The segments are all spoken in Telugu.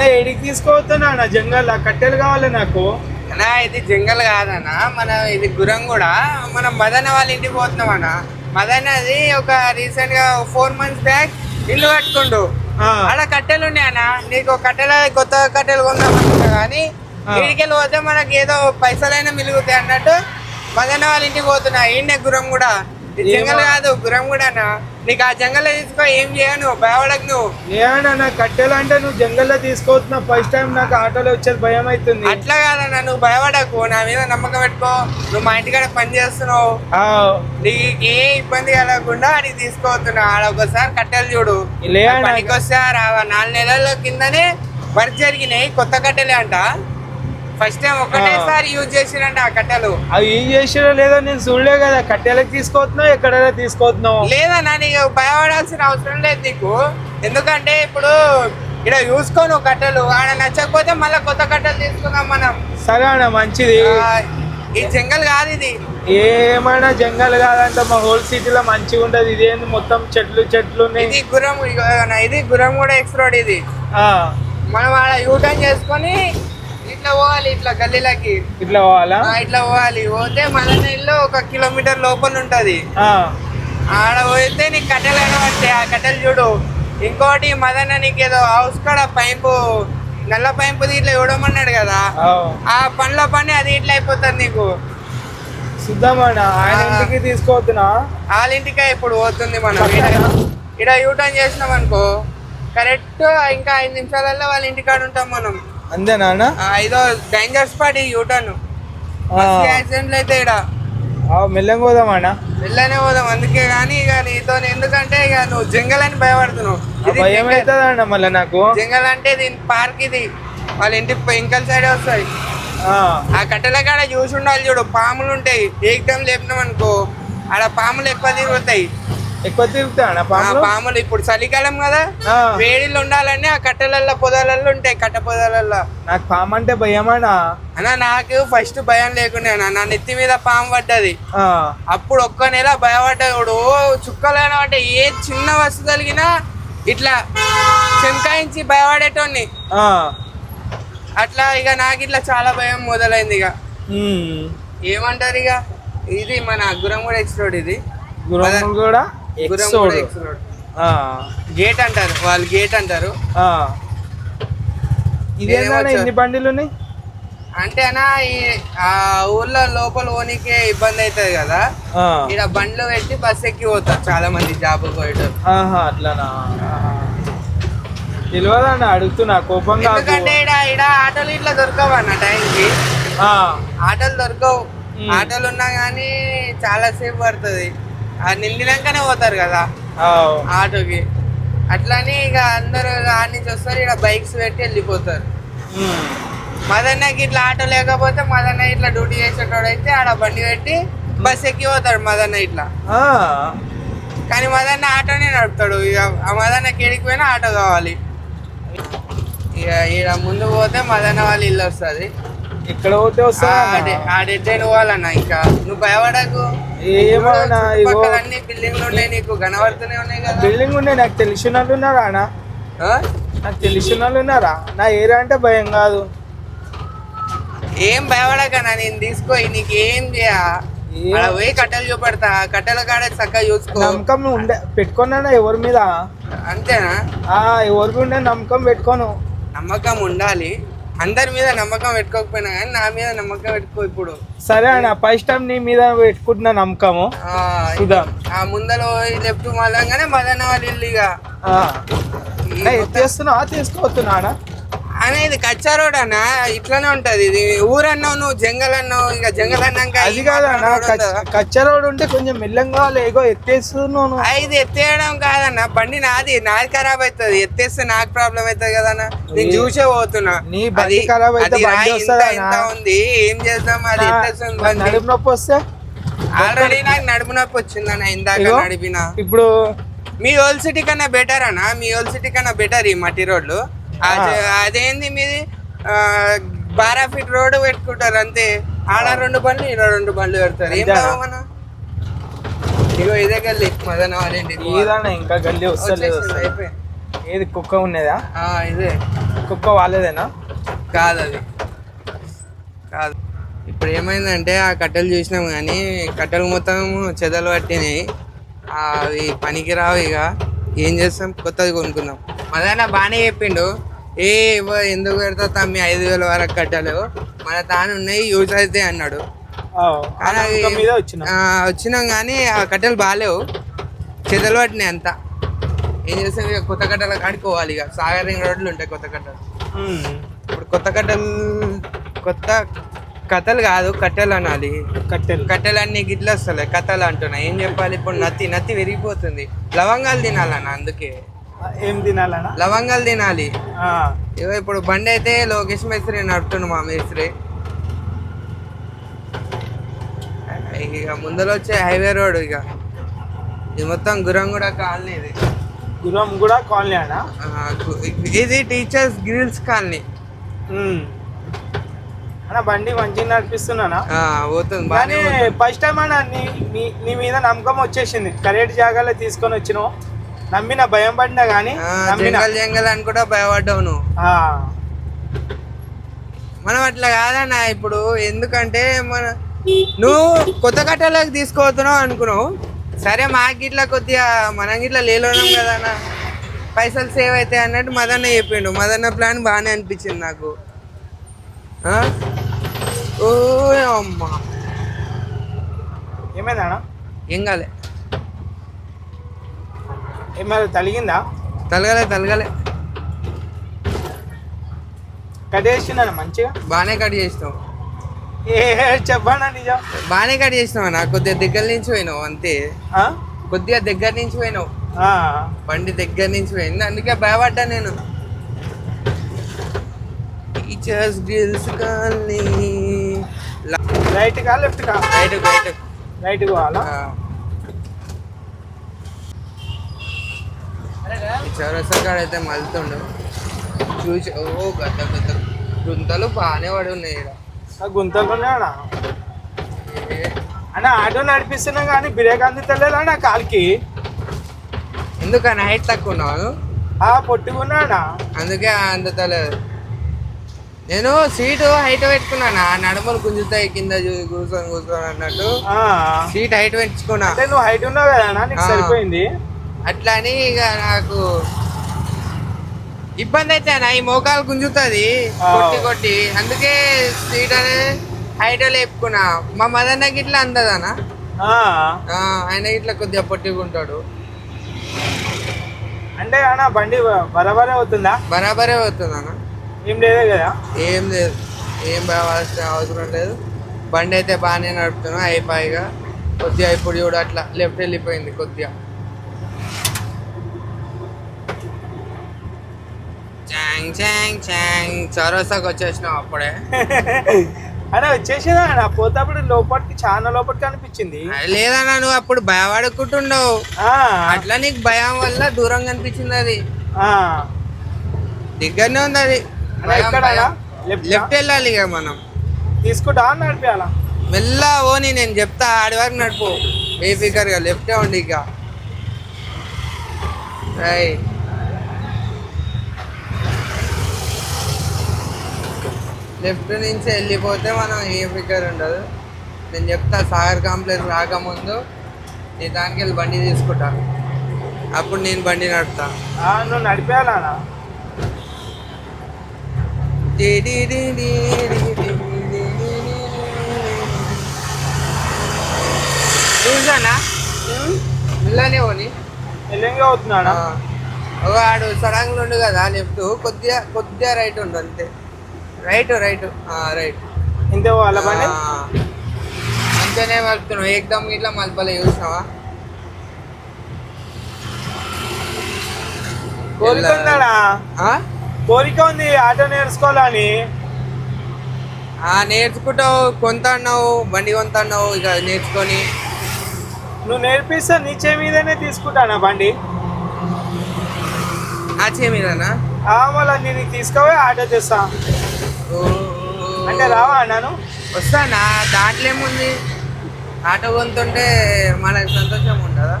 అన్న ఎడికి తీసుకోవద్దు జంగల్ కట్టెలు కావాలి నాకు. అన్నా ఇది జంగల్ కాదన్న. మన ఇది గురం కూడా. మనం మదన వాళ్ళ ఇంటికి పోతున్నాం అన్న. మదన్ అది ఒక రీసెంట్గా ఫోర్ మంత్స్ బ్యాక్ ఇల్లు కట్టుకుండు. ఆడ కట్టెలు ఉన్నాయన్న నీకు కట్టెల కొత్త కట్టెలు కొందామనుకున్నా కానీ ఆ. వీడికెళ్ళి పోతే మనకి ఏదో పైసలైనా మిలుగుతాయి అన్నట్టు మదన వాళ్ళ ఇంటికి పోతున్నా. ఈయన గురం కూడా. జంగల్. కాదు గురం కూడా అన్న. నీకు ఆ జంగల్ తీసుకో ఏం చేయను భయపడకు నువ్వు. ఏమన్నా కట్టెలు అంటే నువ్వు జంగల్లో తీసుకోవద్దు ఫస్ట్ టైం నాకు ఆటోలో వచ్చేది భయం అవుతుంది అట్లా కాదన్న నువ్వు భయపడకు నా మీద నమ్మకం పెట్టుకో. నువ్వు మా ఇంటికాడ పని చేస్తున్నావు. నీకు ఏ ఇబ్బంది కలగకుండా అడిగి తీసుకోవద్దున్నా ఆడ ఒకసారి కట్టెలు చూడు. లే అన్న. పనికి వస్తే రావా నాలుగు నెలల కిందనే వర్క్ జరిగినాయి కొత్త కట్టెలే అంట. ఫస్ట్ టైం ఒకటేసారి యూజ్ చేసిరంట ఆ కట్టెలు. అవి ఏం చేసిరో లేదో నేను చూడలే కదా కట్టెలకు తీసుకోవతున్నావు ఎక్కడైనా తీసుకోవతున్నావు లేదన్నా నీకు భయపడాల్సిన అవసరం లేదు నీకు. ఎందుకంటే ఇప్పుడు ఇక్కడ చూసుకోను కట్టెలు ఆడ నచ్చకపోతే మళ్ళీ కొత్త కట్టెలు తీసుకుందాం మనం. సరే అన్న మంచిది. ఈ జంగల్ కాదు ఇది. ఏమైనా జంగల్ కాదంటే మా హోల్ సిటీలో మంచిగా ఉంటది. ఇదేంది మొత్తం చెట్లు చెట్లు ఇది గురం ఇది గురం కూడా ఎక్స్ రోడ్ ఇది. ఆ, మనం ఆడ యూటర్న్ చేసుకొని ఇట్లా పోవాలి ఇట్లా గల్లీలకి. ఇట్లా పోవాలా? ఆ, ఇట్లా పోవాలి. పోతే మన ఇల్లు ఒక కిలోమీటర్ లోపల ఉంటది. ఆ, ఆడ పోతే నీకు కట్టెలు కనబడతాయి. ఆ కట్టెలు చూడు. ఇంకోటి మదన నీకు ఏదో హౌస్ కాడ పైపు నల్ల పైపు ఇట్లా ఇవ్వడమన్నాడు కదా. ఆ పండ్ల పని అది ఇట్లా అయిపోతుంది నీకు. చూద్దామన్న ఆయన ఆ. ఇంటికి తీసుకోవద్దునా వాళ్ళ ఇంటికే ఇప్పుడు పోతుంది మనం? ఇక్కడ యూటర్న్ చేసినాం అనుకో కరెక్ట్ ఇంకా ఐదు నిమిషాలలో వాళ్ళ ఇంటికాడ ఉంటాం మనం. అంతేనా అన్న? ఇదో డేంజర్ స్పాట్ యూటర్న్. యాక్సిడెంట్లు అయితే ఇక్కడ మెల్లగా పోదామన్న వెళ్ళనే పోదాం అందుకే కానీ ఇక నీతో ఎందుకంటే ఇక నువ్వు జంగల్ అని భయపడుతున్నావు. మళ్ళీ నాకు? జంగల్ అంటే దీని పార్క్ ఇది. వాళ్ళ ఇంటి ఇంకల్ సైడ్ వస్తాయి. ఆ, ఆ కట్టెల కాడ చూసి ఉండాలి చూడు పాములు ఉంటాయి. ఏకదం లేపినాం అనుకో ఆడ పాములు ఎక్కువ తిరుగుతాయి. ఎక్కువ తిరుగుతాయన్న ఆ పాములు? ఇప్పుడు చలికాలం కదా. వేడిలు ఉండాలని ఆ కట్టెలల్లో పొదలల్లో ఉంటాయి కట్ట పొదలల్లో. నాకు పాము అంటే భయమన్నా అన్న. నాకు ఫస్ట్ భయం లేకుండా నా నెత్తి మీద పాము పడ్డది. అప్పుడు ఒక్క నెల భయపడ్డా కూడా ఓ చుక్కలైన అంటే ఏ చిన్న వస్తువు కలిగినా ఇట్లా చెంకాయించి భయపడేటోని ఆ, అట్లా ఇక నాకు ఇట్లా చాలా భయం మొదలైంది ఇక. ఏమంటారు ఇక? ఇది మన గురంగూడ ఎక్స్ రోడ్ ఇది. కూడా గురంగూడ? ఎక్సోడ్ గేట్ అంటారు వాళ్ళు గేట్ అంటారు. నేనేమో ఇన్ని బండిలు ఉన్నాయి? అంటే అన్న ఈ ఆ ఊర్లో లోపల పోనీకే ఇబ్బంది అవుతుంది కదా. ఇక్కడ బండ్లు పెట్టి బస్ ఎక్కి పోతారు చాలా మంది జాబ్ ఆహా అట్లానా? తెలియదన్న అడుగుతున్నా కోపం కాదు ఎందుకంటే ఇక్కడ ఇక్కడ ఆటోలు ఇట్లా దొరకవు అన్న టైంకి. ఆటోలు దొరకవు. ఆటోలు ఉన్నా కానీ చాలా సేపు పడుతుంది. నిండినాకనే పోతారు కదా. ఆటోకి. అట్లని ఇక అందరూ ఆడ నుంచి వస్తారు ఇక్కడ బైక్స్ పెట్టి వెళ్ళిపోతారు. మదన్నకి ఇట్లా ఆటో లేకపోతే మదన్న ఇట్లా డ్యూటీ చేసేటోడు అయితే ఆడ బండి పెట్టి బస్ ఎక్కి పోతాడు మదన్న ఇట్లా. కానీ మదన్న ఆటోనే నడుపుతాడు. ఇక ఆ మదన్నకి ఎడికి పోయినా ఆటో కావాలి. ఇక ఈడ ముందు పోతే మదన్న వాళ్ళ ఇల్లు వస్తుంది. ఇక్కడ పోతే వస్తా ఆడెడ్డైన పోవాలన్న ఇంకా. నువ్వు భయపడకు. బిల్డింగ్లు ఉన్నాయి నీకు బిల్డింగ్ తెలిసిన వాళ్ళు ఉన్నారా అన్న? ఆ? నాకు తెలిసిన వాళ్ళు ఉన్నారా? నా ఏరియా అంటే భయం కాదు. ఏం భయపడకన్నా నేను తీసుకో నీకు ఏం చేయ? పోయి కట్టెలు చూపెడతా కట్టెల కాడ చక్కగా చూసుకో. నమ్మకం ఉండే పెట్టుకున్నా ఎవరి మీద? అంతేనా? ఆ ఎవరికి ఉండే నమ్మకం పెట్టుకోను. నమ్మకం ఉండాలి. అందరి మీద నమ్మకం పెట్టుకోకపోయినా కానీ నా మీద నమ్మకం పెట్టుకో ఇప్పుడు. సరే అన్న ఫస్ట్ టైం నీ మీద పెట్టుకుంటున్నా నమ్మకము. చూద్దాం. ఆ ముందర లెఫ్ట్ మళ్ళంగానే మదన వాళ్ళ ఇల్లు ఇక. ఆ. ఈ అన్న అనేది కచ్చా రోడ్ అన్న ఇట్లానే ఉంటది ఇది. ఊరన్నావు నువ్వు జంగల్ అన్నావు ఇక జంగల్ అన్నాక అది కాదన్న? కచ్చా రోడ్ ఉంటే కొంచెం మెల్లంగా లేగో ఎత్తేస్తున్నాను ఇది ఎత్తేయడం కాదన్న బండి నాది నాది ఖరాబ్ అవుతుంది ఎత్తేస్తే నాకు ప్రాబ్లం అవుతుంది కదన్న. నేను చూసే పోతున్నా. నీ బండి ఖరాబ్ అయితే ఇంత? ఉంది. ఏం చేద్దాం? అది ఎత్తేస్తుంది నా- బండి. నడుము నొప్పి వస్తే? ఆల్రెడీ నాకు నడుము నొప్పి వచ్చిందన్న ఇందాక నడిపిన. ఇప్పుడు మీ ఓల్డ్ సిటీ కన్నా బెటర్ అన్న? మీ ఓల్డ్ సిటీ కన్నా బెటర్ ఈ మట్టి రోడ్లు? అదేంది మీది? బారా ఫీట్ రోడ్ పెట్టుకుంటారు అంతే. ఆడ రెండు బండ్లు ఈడ రెండు బండ్లు పెడతారు. ఏం అన్న? ఇగో ఇదే గల్లి మదన వాళ్ళ ఇంటికి ఏదన్నా ఇంకా గల్లీ? వస్తలేదు. ఏది కుక్క ఉన్నదా? ఆ, ఇదే. కుక్క వాళ్ళదేనా? కాదు అది. కాదు. ఇప్పుడు ఏమైందంటే ఆ కట్టెలు చూసినాం కానీ కట్టెలు మొత్తం చెదలు పట్టినాయి. అవి పనికి రావు ఇక ఏం చేస్తాం? కొత్తది కొనుక్కుందాం మదన బాగానే చెప్పిండు. ఏ ఎందుకు పెడతా తమ్మి? ఐదు వేల వరకు కట్టెలు మన తాను ఉన్నాయి యూజ్ అయితే అన్నాడు. వచ్చిన? కానీ ఆ కట్టెలు బాగాలేవు. చెదలు పట్టినాయి అంతా. ఏం చేస్తాం ఇక? కొత్త కట్టెలు ఆడుకోవాలి ఇక. సాగర్ రింగ్ రోడ్లు ఉంటాయి కొత్త కట్టెలు. ఇప్పుడు కొత్త కట్టెలు కొత్త కథలు కాదు కట్టెలు అనాలి. కట్టెలు. కట్టెలన్నీ గిట్ల వస్తలే. కథలు అంటున్నా. ఏం చెప్పాలి? ఇప్పుడు నత్తి నత్తి విరిగిపోతుంది. లవంగాలు తినాలన్న అందుకే. ఏం తినాలనా లవంగాలు తినాలి. ఇగో ఇప్పుడు బండి అయితే లోకేష్ మేస్త్రి నడుపుతుండు మా మేస్త్రి. ఇక ముందర వచ్చే హైవే రోడ్ ఇక. ఇది మొత్తం గురంగూడ కాలనీ ఇది. గురం కూడా కాలనీ అనా ఆ, గు- ఇది టీచర్స్ గ్రిల్స్ కాలనీ. అన్న బండి మంచిగా నడిపిస్తున్నానా? పోతుంది కానీ. ఫస్ట్ టైం అన్న నీ మీద నమ్మకం వచ్చేసింది. కరెక్ట్ జాగాలో తీసుకొని వచ్చినావు. నమ్మిన భయం పడినా కానీ జంగల్ జంగల్ అని కూడా భయపడ్డావు నువ్వు. ఆ, మనం అట్లా కాదన్న ఇప్పుడు ఎందుకంటే మన నువ్వు కొత్త కట్టలోకి తీసుకోతున్నావు అనుకున్నావు. సరే మాకు గిట్లా కొద్దిగా మనం గిట్లా లేలోనాం కదా అన్న పైసలు సేవ్ అవుతాయి అన్నట్టు మదన్న చెప్పిండు. మదన్న ప్లాన్ బాగానే అనిపించింది నాకు? ఓ అమ్మ. ఏమైందన్న? ఏం కాలే. ఏమైనా తలిగిందా? తలగలే తలగలే. కట్టేసిందన్న మంచిగా? బాగానే కట్ చేసినావు. ఏ చెప్పానా నిజం. బాగానే కట్ చేసినావు నా కొద్దిగా దగ్గర నుంచి పోయినావు అంతే? కొద్దిగా దగ్గర నుంచి పోయినావు. బండి దగ్గర నుంచి పోయింది. అందుకే భయపడ్డా నేను. Teachers gills colony. రైట్ కా లెఫ్ట్ కా? రైట్ రైట్ రైట్ పోవాలా? చౌరస్తా కాడ అయితే మలుతుండు చూసి ఓ గద్ద గద్ద. గుంతలు బాగానే పడి ఉన్నాయి. ఆ గుంతలు అన్న ఆటో నడిపిస్తున్నా కానీ బ్రేక్ అందుతలేదా నా కాలికి. ఎందుకని హైట్ తక్కువ ఉన్నావు ఆ పొట్టుకున్నాడా అందుకే అందుతలేదు నేను సీటు హైట్ పెట్టుకున్నాను? నడుములు గుంజుతాయి కింద కూర్చొని కూర్చొని అన్నట్టు. సీట్ హైట్ పెంచుకున్నా. నువ్వు హైట్ ఉన్నావు కదా అన్న, నీకు ఆ. సరిపోయింది. అట్లా అని ఇక నాకు ఇబ్బంది అయితే అన్న ఈ మోకాలు గుంజుతుంది. కొట్టి కొట్టి. అందుకే సీట్ అనేది హైట్ లేపుకున్నా మా మదన్నకి ఇట్లా అందదనా? ఆ. ఆయన ఇట్లా కొద్దిగా పొట్టిగుంటాడు. అంటే అన్న బండి బరాబరే అవుతుందా బరాబరే అవుతుంది అన్న ఏం లేదే కదా? ఏం లేదు. ఏం కావాల్సిన అవసరం లేదు. బండి అయితే బాగానే నడుపుతున్నా అయిపోయిగా కొద్దిగా ఇప్పుడు చూడు అట్లా లెఫ్ట్ వెళ్ళిపోయింది కొద్దిగా. చాంగ్ చాంగ్ చాంగ్ చౌరస్తాకి వచ్చేసినాం అప్పుడే. అన్న వచ్చేసిందా అన్న. పోతప్పుడు లోపలికి చాలా లోపలికి అనిపించింది. లేదన్నా నువ్వు అప్పుడు భయపడుకుంటుండవు. అట్లా నీకు భయం వల్ల దూరంగా అనిపించింది అది. దగ్గరనే ఉంది అది? లెఫ్ట్ వెళ్ళాలి ఇక మనం. తీసుకుంటా నడిపియాలా? మెల్ల ఓని నేను చెప్తా ఆడి వరకు నడుపు. ఏ ఫికర్గా లెఫ్టే ఉండి ఇక. రై లెఫ్ట్ నుంచి వెళ్ళిపోతే మనం ఏ ఫికర్ ఉండదు నేను చెప్తా సాగర్ కాంప్లెక్స్ రాకముందు నీ దానికి వెళ్ళి బండి తీసుకుంటా అప్పుడు నేను బండి నడుపుతా ఆ, నువ్వు నడిపేయాలా? చూసానా మెల్లనే పోనీ ఎల్లంగా అవుతున్నాడా ఒక ఆడు సడంగులు ఉండు కదా లెఫ్ట్ కొద్దిగా కొద్దిగా రైట్ ఉండు అంతే రైట్ రైట్. రైట్. ఇంతే పోవాలా బండి మంచిగానే మలుపుతున్నావు ఏకదమ్ ఇట్లా మలపలే చూసినావా? కోరిక ఉందాడా ఆ? కోరిక ఉంది ఆటో నేర్చుకోవాలని. ఆ, నేర్చుకుంటావు కొంత అన్నావు బండి కొంత అన్నావు ఇక నేర్చుకొని. నువ్వు నేర్పిస్తే నీచే మీదనే తీసుకుంటానా బండి? ఆచే మీదనా? ఆ మళ్ళీ నేను తీసుకోవే ఆటో తెస్తా ఓ, అంటే రావా అన్నాను? వస్తానా దాంట్లో ఏముంది? ఆటో కొంతుంటే మనకు సంతోషం ఉండదా?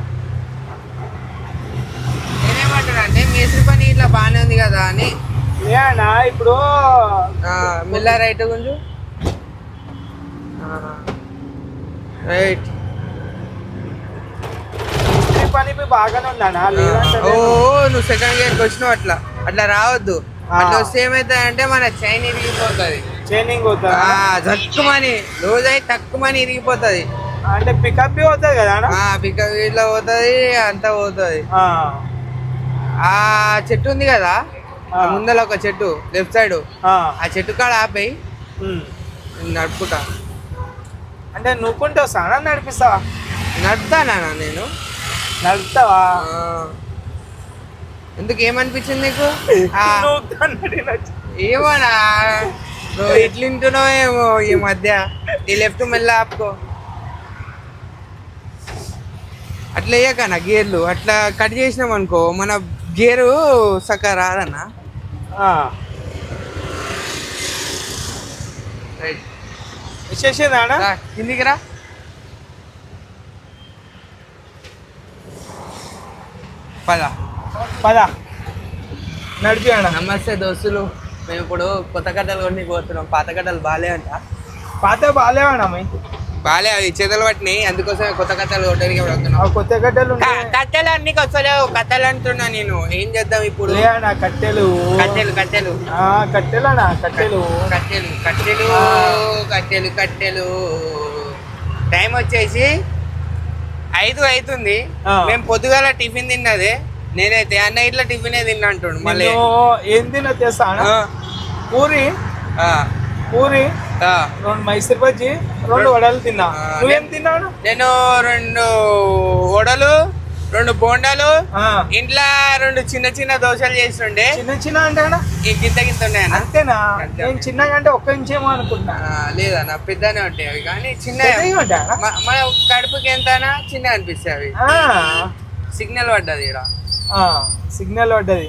నేనేమంటున్నా అంటే మేస్త్రి పని ఇట్లా బాగానే ఉంది కదా అని. అన్న ఇప్పుడు మెల్ల రైట్ గుంజు. రైట్. ఈ పని బాగానే లేదంటే ఓ నువ్వు సెకండ్ గేర్కి వచ్చినావు అట్లా. అట్లా రావద్దు. అట్లా వస్తే ఏమైతుంది అంటే మన చైన్ ఇరిగిపోతుంది. ట్రైనింగ్ అవుతా తక్కువని రోజు తక్కువని ఇరిగిపోతుంది. అంటే పికప్ అవుతుంది కదా పికప్ ఇట్లా పోతుంది అంతా పోతుంది. ఆ, చెట్టు ఉంది కదా. ముందర ఒక చెట్టు లెఫ్ట్ సైడ్ ఆ, చెట్టు కాడ ఆపేయి. నడుపుకుంటా. అంటే నువ్వుకుంటే వస్తానా నడిపిస్తావా? నడుపుతానా నేను? నడుపుతావా. ఎందుకు ఏమనిపించింది నీకు. ఏమోనా నువ్వు ఇట్లా తింటున్నావు ఏమో ఈ మధ్య? ఈ లెఫ్ట్ మెల్ల ఆపుకో. అట్లా వేయకనా గేర్లు. అట్లా కట్ చేసినాం అనుకో మన గేరు సక్క రాదన్నా. ఆ, రైట్. కిందికి రా. పద. పద. నడిపి నమస్తే దోస్తులు. మేము ఇప్పుడు కొత్త కట్టలు కొన్ని పోతున్నాం. పాత కట్టలు బాలే అంట. పాత బాగాలేవన్నా మీ. బాలే అవి చేతులు పట్టినాయి. అందుకోసం కొత్త కట్టలు కొట్టడానికి వస్తున్నాం. కొత్త కట్టెలు. కట్టెలు అన్ని వస్తలేవు కట్టెలు అంటున్నా నేను. ఏం చేద్దాం ఇప్పుడు? కట్టెలు. కట్టెలు కట్టెలు. ఆ, కట్టెలు అన్న కట్టెలు. కట్టెలు కట్టెలు కట్టెలు కట్టెలు. టైం వచ్చేసి ఐదు అవుతుంది. మేము పొద్దుగాల టిఫిన్ తిన్నది. నేనైతే అన్న ఇట్లా టిఫిన్ తిన్నా అంటుండు మళ్ళీ. ఏం తిన్నా తెస్తా అన్న? ఆ, పూరి ఆ, పూరి ఆ. రెండు మైసూర్ బజ్జి రెండు వడలు తిన్నా. నువ్వేం తిన్నావు నేను రెండు వడలు రెండు బోండాలు ఇంట్లో రెండు చిన్న చిన్న దోశలు చేస్తుండే. చిన్న చిన్న అంటే గింత గింత ఉన్నాయన్న. అంతేనా? అంతే. నేను చిన్నగా అంటే ఒక్క ఇంచేమో అనుకుంటున్నా లేదా నా పెద్దనే ఉంటాయి అవి కానీ చిన్న? మన కడుపుకి ఎంతనా చిన్న అనిపిస్తాయి అవి. సిగ్నల్ పడ్డది ఇక్కడ సిగ్నల్ పడ్డది.